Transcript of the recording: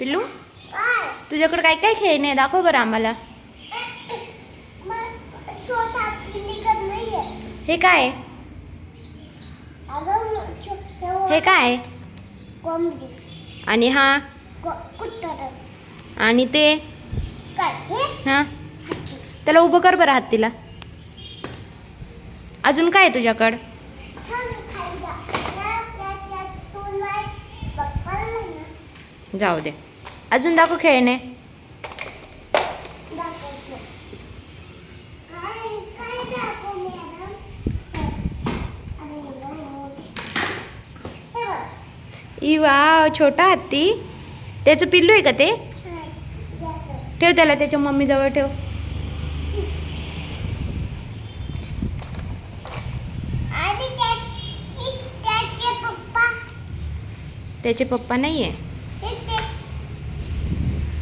पिल्लू तुझ्याकडे काय काय खेळणे आहे? दाखव बरं आम्हाला. हे काय? हे काय? आहे? आणि हा? आणि ते? हा? त्याला उभं कर बरं हत्तीला. तिला अजून काय आहे तुझ्याकडं? जाऊ दे. अजून दाखव खेळणे. ई वा छोटा हत्ती. त्याचं पिल्लू आहे का ते? ठेव त्याला त्याच्या मम्मीजवळ ठेव. त्याचे पप्पा नाही आहे